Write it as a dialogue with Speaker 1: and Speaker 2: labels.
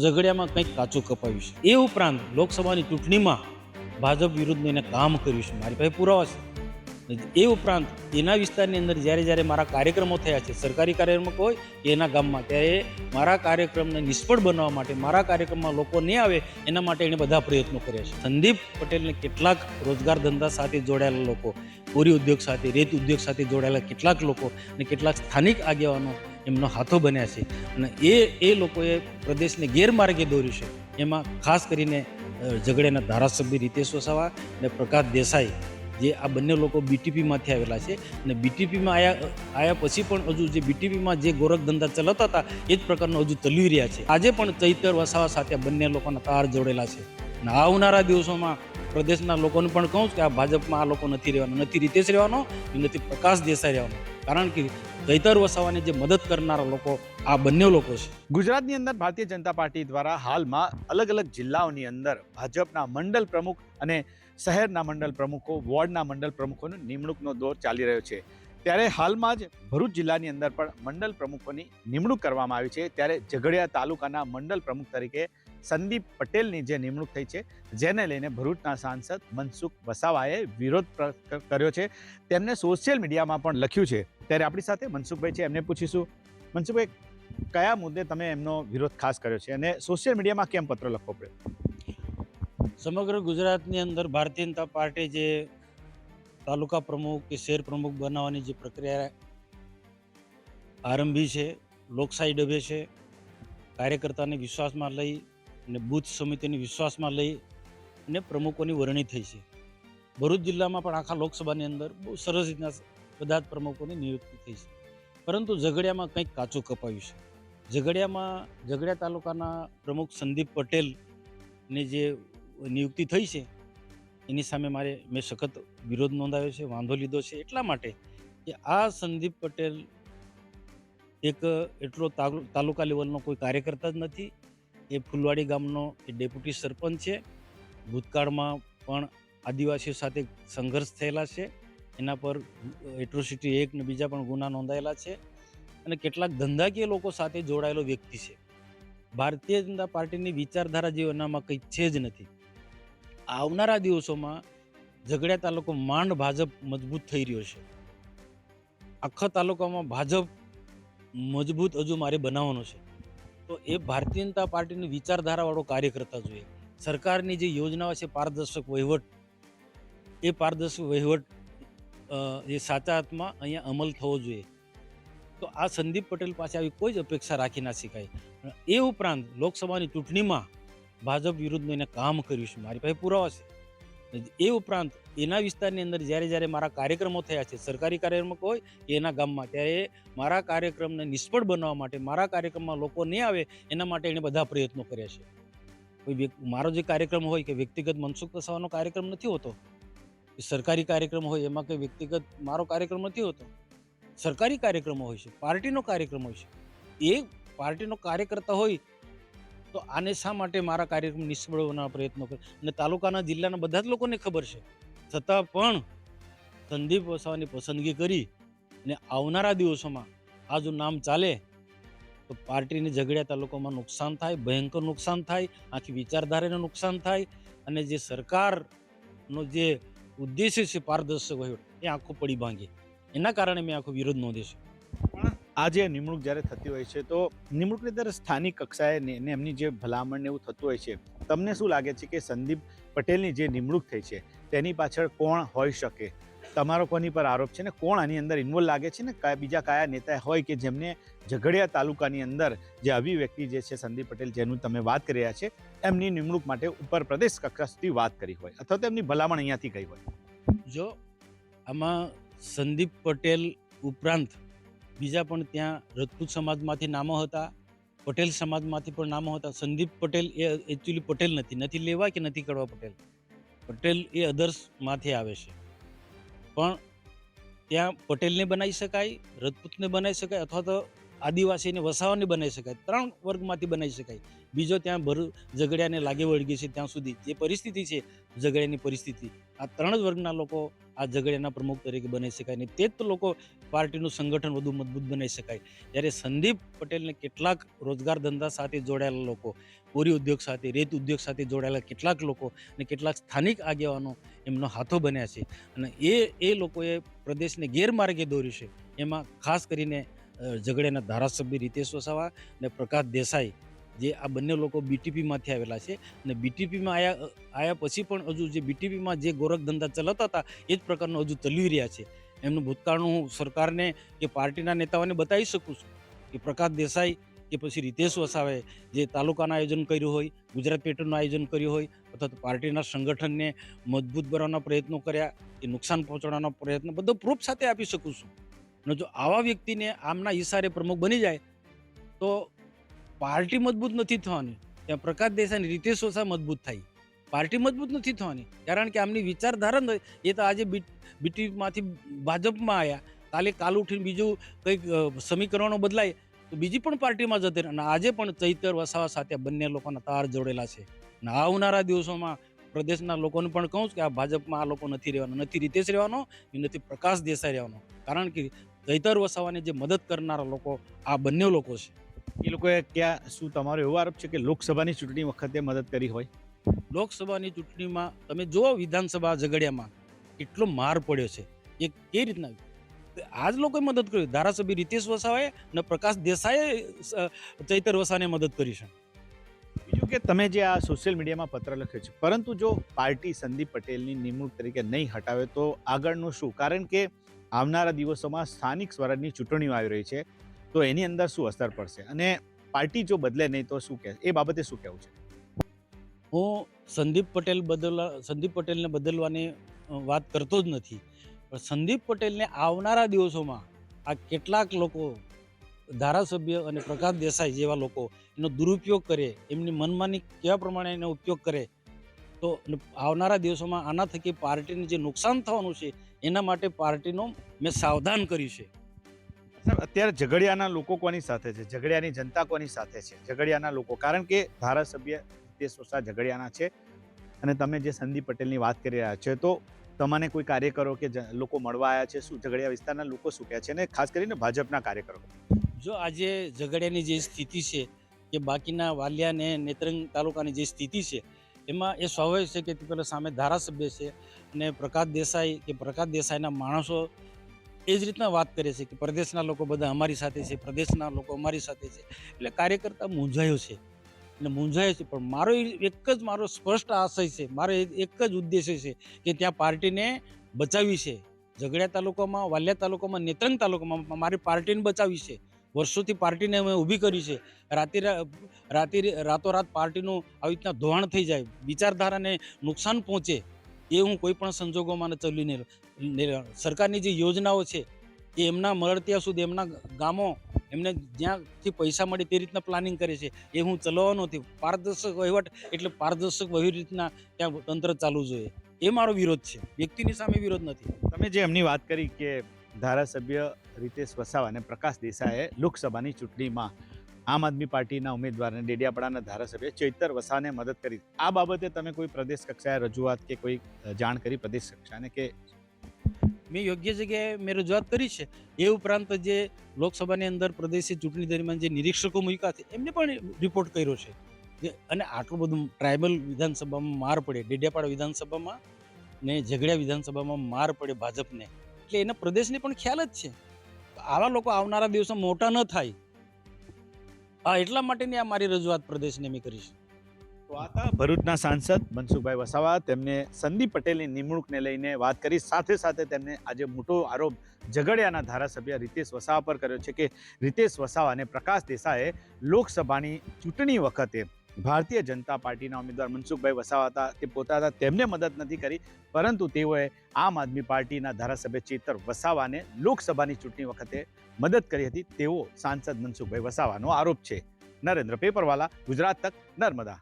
Speaker 1: ઝઘડિયામાં કંઈક કાચું કપાયું છે. એ ઉપરાંત લોકસભાની ચૂંટણીમાં ભાજપ વિરુદ્ધનું એને કામ કર્યું છે. મારી પાસે પુરાવા છે. એ ઉપરાંત એના વિસ્તારની અંદર જ્યારે જ્યારે મારા કાર્યક્રમો થયા છે, સરકારી કાર્યક્રમ હોય એના ગામમાં, ત્યારે મારા કાર્યક્રમને નિષ્ફળ બનાવવા માટે, મારા કાર્યક્રમમાં લોકો નહીં આવે, એના માટે એણે બધા પ્રયત્નો કર્યા છે. સંદીપ પટેલને કેટલાક રોજગાર ધંધા સાથે જોડાયેલા લોકો, કોરી ઉદ્યોગ સાથે, રેત ઉદ્યોગ સાથે જોડાયેલા કેટલાક લોકો અને કેટલાક સ્થાનિક આગેવાનો એમનો હાથો બન્યા છે. અને એ એ લોકોએ પ્રદેશને ગેરમાર્ગે દોર્યું છે. એમાં ખાસ કરીને ઝઘડેના ધારાસભ્ય રીતેશ વસાવા અને પ્રકાશ દેસાઈ, જે આ બંને લોકો બીટીપીમાંથી આવેલા છે. અને બીટીપીમાં આયા આવ્યા પછી પણ હજુ જે બીટીપીમાં જે ગોરખધંધા ચલાવતા હતા, એ જ પ્રકારનો હજુ ચલવી રહ્યા છે. આજે પણ ચૈતર વસાવા સાથે બંને લોકોના તાર જોડેલા છે. અને આવનારા દિવસોમાં પ્રદેશના લોકોને પણ કહું કે આ ભાજપમાં આ લોકો નથી રહેવાનો, નથી રીતેશ રહેવાનો નથી પ્રકાશ દેસાઈ રહેવાનો. કારણ કે દૈતર વસાવાને જે મદદ કરનારા લોકો આ બંને લોકો છે.
Speaker 2: ગુજરાતની અંદર ભારતીય જનતા પાર્ટી દ્વારા હાલમાં અલગ અલગ જિલ્લાઓની અંદર ભાજપના મંડળ પ્રમુખ અને શહેરના મંડળ પ્રમુખો, વોર્ડના મંડળ પ્રમુખોની નિમણૂકનો દોર ચાલી રહ્યો છે. ત્યારે હાલમાં જ ભરૂચ જિલ્લાની અંદર પણ મંડળ પ્રમુખોની નિમણૂક કરવામાં આવી છે. ત્યારે ઝઘડિયા તાલુકાના મંડળ પ્રમુખ તરીકે સંદીપ પટેલની જે નિમણૂક થઈ છે, જેને લઈને ભરૂચના સાંસદ મનસુખ વસાવાએ વિરોધ કર્યો છે. તેમને સોશિયલ મીડિયામાં પણ લખ્યું છે. ત્યારે આપણી સાથે મનસુખભાઈ છે, એમને પૂછીશું. મનસુખભાઈ, કયા મુદ્દે તમે એમનો વિરોધ ખાસ કર્યો છે? અને સોશિયલ મીડિયામાં કેમ પત્ર લખવો પડ્યો?
Speaker 1: સમગ્ર ગુજરાતની અંદર ભારતીય જનતા પાર્ટી જે તાલુકા પ્રમુખ કે શહેર પ્રમુખ બનાવવાની જે પ્રક્રિયા આરંભી છે લોકશાહી ડબે છે, કાર્યકર્તાને વિશ્વાસમાં લઈ અને બૂથ સમિતિને વિશ્વાસમાં લઈ અને પ્રમુખોની વરણી થઈ છે. ભરૂચ જિલ્લામાં પણ આખા લોકસભાની અંદર બહુ સરસ રીતના બધા જ પ્રમુખોની નિયુક્તિ થઈ છે. પરંતુ ઝઘડિયામાં કંઈક કાચું કપાયું છે. ઝઘડિયામાં, ઝઘડિયા તાલુકાના પ્રમુખ સંદીપ પટેલની જે નિયુક્તિ થઈ છે એની સામે મારે, મેં સખત વિરોધ નોંધાવ્યો છે, વાંધો લીધો છે, એટલા માટે કે આ સંદીપ પટેલ એક એટલો તાલુ- તાલુકા લેવલનો કોઈ કાર્યકર્તા જ નથી. એ ફૂલવાડી ગામનો એ ડેપ્યુટી સરપંચ છે. ભૂતકાળમાં પણ આદિવાસીઓ સાથે સંઘર્ષ થયેલા છે. એના પર એટ્રોસિટી એક ને બીજા પણ ગુના નોંધાયેલા છે. અને કેટલાક ધંધાકીય લોકો સાથે જોડાયેલો વ્યક્તિ છે. ભારતીય જનતા પાર્ટીની વિચારધારા જે એનામાં કંઈ છે જ નથી. આવનારા દિવસોમાં ઝઘડિયા તાલુકો માંડ ભાજપ મજબૂત થઈ રહ્યો છે. આખા તાલુકામાં ભાજપ મજબૂત હજુ મારે બનાવવાનો છે. તો એ ભારતીય જનતા પાર્ટીની વિચારધારાવાળો કાર્યકર્તા જોઈએ. સરકારની જે યોજનાઓ છે પારદર્શક વહીવટ, એ પારદર્શક વહીવટ એ સાચા હાથમાં અહીંયા અમલ થવો જોઈએ. તો આ સંદીપ પટેલ પાસે આવી કોઈ જ અપેક્ષા રાખી ના શકાય. એ ઉપરાંત લોકસભાની ચૂંટણીમાં ભાજપ વિરુદ્ધનું એને કામ કર્યું છે, મારી પાસે પુરાવા છે. એ ઉપરાંત એના વિસ્તારની અંદર જ્યારે જ્યારે મારા કાર્યક્રમો થયા છે, સરકારી કાર્યક્રમો હોય એના ગામમાં, ત્યારે મારા કાર્યક્રમને નિષ્ફળ બનાવવા માટે, મારા કાર્યક્રમમાં લોકો નહીં આવે, એના માટે એણે બધા પ્રયત્નો કર્યા છે. કોઈ મારો જે કાર્યક્રમ હોય કે વ્યક્તિગત મનસુખ વસાવાનો કાર્યક્રમ નથી હોતો સરકારી કાર્યક્રમ હોય, એમાં કંઈ વ્યક્તિગત મારો કાર્યક્રમ નથી હોતો. સરકારી કાર્યક્રમો હોય છે, પાર્ટીનો કાર્યક્રમ હોય છે. એ પાર્ટીનો કાર્યકર્તા હોય તો આને શા માટે મારા કાર્યક્રમ નિષ્ફળ બનાવવા પ્રયત્નો કરે? અને તાલુકાના જિલ્લાના બધા જ લોકોને ખબર છે. છતાં પણ સંદીપ વસાવાની પસંદગી કરી અને આવનારા દિવસોમાં આ જો નામ ચાલે, તો પાર્ટીને ઝઘડિયા તાલુકામાં નુકસાન થાય, ભયંકર નુકસાન થાય, આખી વિચારધારાને નુકસાન થાય અને જે સરકારનો જે ઉદ્દેશ્ય છે પારદર્શક વહીવટ, એ આખો પડી ભાંગે. એના કારણે મેં આખો વિરોધ નોંધ્યો છે.
Speaker 2: આજે નિમણૂક જ્યારે થતી હોય છે, તો નિમણૂકની અંદર સ્થાનિક કક્ષાએ ને એમની જે ભલામણ એવું થતું હોય છે, તમને શું લાગે છે કે સંદીપ પટેલની જે નિમણૂક થઈ છે, તેની પાછળ કોણ હોઈ શકે? તમારો કોની પર આરોપ છે ને કોણ આની અંદર ઇન્વોલ્વ લાગે છે ને કયા બીજા કયા નેતા હોય કે જેમને ઝઘડિયા તાલુકાની અંદર જે અભિવ્યક્તિ જે છે સંદીપ પટેલ જેનું તમે વાત કરી રહ્યા છે, એમની નિમણૂક માટે ઉપર પ્રદેશ કક્ષા સુધી વાત કરી હોય અથવા તો એમની ભલામણ અહીંયાથી ગઈ હોય?
Speaker 1: જો આમાં સંદીપ પટેલ ઉપરાંત બીજા પણ ત્યાં રજપૂત સમાજમાંથી નામો હતા, પટેલ સમાજમાંથી પણ નામો હતા. સંદીપ પટેલ એ એકચ્યુઅલી પટેલ નથી. નથી લેવા કે નથી કરવા પટેલ? પટેલ એ અધર્સમાંથી આવે છે. પણ ત્યાં પટેલને બનાવી શકાય, રજપૂતને બનાવી શકાય અથવા તો આદિવાસીને, વસાવાને બનાવી શકાય. ત્રણ વર્ગમાંથી બનાવી શકાય. બીજો ત્યાં ભર ઝઘડિયાને લાગે વળગી છે ત્યાં સુધી. જે પરિસ્થિતિ છે ઝઘડિયાની પરિસ્થિતિ. આ ત્રણ જ વર્ગના લોકો આ ઝઘડિયાના પ્રમુખ તરીકે બનાવી શકાય ને તે જ લોકો પાર્ટીનું સંગઠન વધુ મજબૂત બનાવી શકાય. જ્યારે સંદીપ પટેલને કેટલાક રોજગાર ધંધા સાથે જોડાયેલા લોકો કોરી ઉદ્યોગ સાથે, રેત ઉદ્યોગ સાથે જોડાયેલા કેટલાક લોકો અને કેટલાક સ્થાનિક આગેવાનો એમનો હાથો બન્યા છે. અને એ એ લોકોએ પ્રદેશને ગેરમાર્ગે દોર્યું છે. એમાં ખાસ કરીને ઝઘડિયાના ધારાસભ્ય રીતેશ વસાવા અને પ્રકાશ દેસાઈ જે આ બંને લોકો બીટીપીમાંથી આવેલા છે. અને બીટીપીમાં આયા આવ્યા પછી પણ હજુ જે બીટીપીમાં જે ગોરખ ધંધા ચલાવતા હતા, એ જ પ્રકારનું હજુ ચલવી રહ્યા છે. એમનું ભૂતકાળનું હું સરકારને કે પાર્ટીના નેતાઓને બતાવી શકું છું કે પ્રકાશ દેસાઈ કે પછી રીતેશ વસાવે જે તાલુકાના આયોજન કર્યું હોય, ગુજરાત પેટર્નનું આયોજન કર્યું હોય, અથવા તો પાર્ટીના સંગઠનને મજબૂત બનાવવાના પ્રયત્નો કર્યા કે નુકસાન પહોંચાડવાના પ્રયત્ન બધો પ્રૂફ સાથે આપી શકું છું. અને જો આવા વ્યક્તિને આમના ઈશારે પ્રમુખ બની જાય, તો પાર્ટી મજબૂત નથી થવાની. ત્યાં પ્રકાશ દેસાઈ રીતેશ વસા મજબૂત થાય. પાર્ટી મજબૂત નથી થવાની. કારણ કે આમની વિચારધારા એ તો આજે બીટીમાંથી ભાજપમાં આવ્યા કાલે કાલ ઉઠીને બીજું કંઈક સમીકરણો બદલાય, તો બીજી પણ પાર્ટીમાં જતી અને આજે પણ ચૈતર, વસાવા સાથે બંને લોકોના તાર જોડેલા છે. અને આવનારા દિવસોમાં પ્રદેશના લોકોને પણ કહું કે આ ભાજપમાં આ લોકો નથી રહેવાનો. નથી રીતેશ રહેવાનો એ નથી પ્રકાશ દેસાઈ રહેવાનો. કારણ કે ચૈતર, વસાવાને જે મદદ કરનારા લોકો આ બંને લોકો છે.
Speaker 2: એ લોકોએ ક્યાં શું તમારો એવો આરોપ છે કે લોકસભાની ચૂંટણી વખતે મદદ કરી હોય?
Speaker 1: લોકસભાની ચૂંટણીમાં તમે જુઓ વિધાનસભા ઝઘડિયામાં કેટલો માર પડ્યો છે. એ કઈ રીતના? આજ લોકોએ મદદ કરી. ધારાસભ્ય રીતેશ વસાવાએ અને પ્રકાશ દેસાઈએ ચૈતર વસાને મદદ કરી છે.
Speaker 2: બીજું કે તમે જે આ સોશિયલ મીડિયામાં પત્ર લખ્યો છે પરંતુ જો પાર્ટી સંદીપ પટેલની નિમણૂક તરીકે નહીં હટાવે તો આગળનું શું? કારણ કે આવનારા દિવસોમાં સ્થાનિક સ્વરાજની ચૂંટણીઓ આવી રહી છે. તો એની અંદર શું અસર પડશે? અને પાર્ટી જો બદલે નહીં તો શું કહે એ બાબતે શું કહેવું છે?
Speaker 1: હું સંદીપ પટેલ બદલવા, સંદીપ પટેલને બદલવાની વાત કરતો જ નથી. પણ સંદીપ પટેલને આવનારા દિવસોમાં આ કેટલાક લોકો, ધારાસભ્ય અને પ્રકાશ દેસાઈ જેવા લોકો એનો દુરુપયોગ કરે, એમની મનમાની કેવા પ્રમાણે એનો ઉપયોગ કરે, તો આવનારા દિવસોમાં આના થકી પાર્ટીને જે નુકસાન થવાનું છે, એના માટે પાર્ટીનો મેં સાવધાન કર્યું છે.
Speaker 2: અત્યારે ઝઘડિયાના લોકો કોની સાથે છે? ઝઘડિયાની જનતા કોની સાથે છે? ઝઘડિયાના લોકો. કારણ કે ધારાસભ્ય હિતેશ વસા ઝઘડિયાના છે અને તમે જે સંદીપ પટેલની વાત કરી રહ્યા છો, તો તમને કોઈ કાર્યકરો કે લોકો મળવા આવ્યા છે? શું ઝઘડિયા વિસ્તારના લોકો શું કહે છે? અને ખાસ કરીને ભાજપના કાર્યકરો.
Speaker 1: જો આજે ઝઘડિયાની જે સ્થિતિ છે કે બાકીના વાલિયા ને નેત્રંગ તાલુકાની જે સ્થિતિ છે, એમાં એ સ્વાભાવિક છે કે પેલા સામે ધારાસભ્ય છે અને પ્રકાશ દેસાઈ કે પ્રકાશ દેસાઈના માણસો એ જ રીતના વાત કરે છે કે પ્રદેશના લોકો બધા અમારી સાથે છે, પ્રદેશના લોકો અમારી સાથે છે. એટલે કાર્યકર્તા મૂંઝાયો છે. અને મૂંઝાયો છે, પણ મારો એક જ મારો સ્પષ્ટ આશય છે, મારો એક જ ઉદ્દેશ્ય છે કે ત્યાં પાર્ટીને બચાવી છે. ઝઘડિયા તાલુકામાં, વાલિયા તાલુકામાં, નેત્રંગ તાલુકામાં મારી પાર્ટીને બચાવી છે. વર્ષોથી પાર્ટીને અમે ઊભી કરી છે. રાતે રાતે રાતોરાત પાર્ટીનું આવી રીતના ધોવાણ થઈ જાય. વિચારધારાને નુકસાન પહોંચે. એ હું કોઈ પણ સંજોગોમાં ન ચલી નહીં નહીં- સરકારની જે યોજનાઓ છે, એ એમના મળત્યા સુધી એમના ગામો એમને જ્યાંથી પૈસા મળે તે રીતના પ્લાનિંગ કરે છે, એ હું ચલાવવાનો નથી. પારદર્શક વહીવટ એટલે પારદર્શક વહી રીતના ત્યાં તંત્ર ચાલવું જોઈએ. એ મારો વિરોધ છે. વ્યક્તિની સામે વિરોધ નથી.
Speaker 2: તમે જે એમની વાત કરી કે ધારાસભ્ય રીતેશ વસાવા અને પ્રકાશ દેસાઈએ લોકસભાની ચૂંટણીમાં આમ આદમી પાર્ટીના ઉમેદવાર અને ડેડિયાપાડાના ધારાસભ્ય ચૈતર વસાને મદદ કરી. આ બાબતે તમે કોઈ પ્રદેશ કક્ષાએ રજૂઆત કે કોઈ જાણ કરી પ્રદેશ કક્ષાને કે?
Speaker 1: મેં યોગ્ય જગ્યાએ મેં રજૂઆત કરી છે. એ ઉપરાંત જે લોકસભાની અંદર પ્રદેશી ચૂંટણી દરમિયાન જે નિરીક્ષકો મૂક્યા છે, એમને પણ રિપોર્ટ કર્યો છે. અને આટલું બધું ટ્રાઇબલ વિધાનસભામાં માર પડે. ડેડિયાપાડા વિધાનસભામાં ને ઝઘડિયા વિધાનસભામાં માર પડે ભાજપને. એટલે એના પ્રદેશને પણ ખ્યાલ જ છે. આવા લોકો આવનારા દિવસો મોટા ન થાય. હા એટલા માટેની આ મારી રજૂઆત પ્રદેશને મેં કરી છે.
Speaker 2: તો આ હતા ભરૂચના સાંસદ મનસુખભાઈ વસાવા. તેમને સંદીપ પટેલની નિમણૂકને લઈને વાત કરી. સાથે સાથે તેમને આજે મોટો આરોપ ઝઘડિયાના ધારાસભ્ય રીતેશ વસાવા પર કર્યો છે કે રીતેશ વસાવા અને પ્રકાશ દેસાઈએ લોકસભાની ચૂંટણી વખતે ભારતીય જનતા પાર્ટીના ઉમેદવાર મનસુખભાઈ વસાવા હતા તે પોતા હતા. તેમને મદદ નથી કરી, પરંતુ તેઓએ આમ આદમી પાર્ટીના ધારાસભ્ય ચેતર વસાવાને લોકસભાની ચૂંટણી વખતે મદદ કરી હતી. તેવો સાંસદ મનસુખભાઈ વસાવાનો આરોપ છે. નરેન્દ્ર પેપરવાલા, ગુજરાત તક, નર્મદા.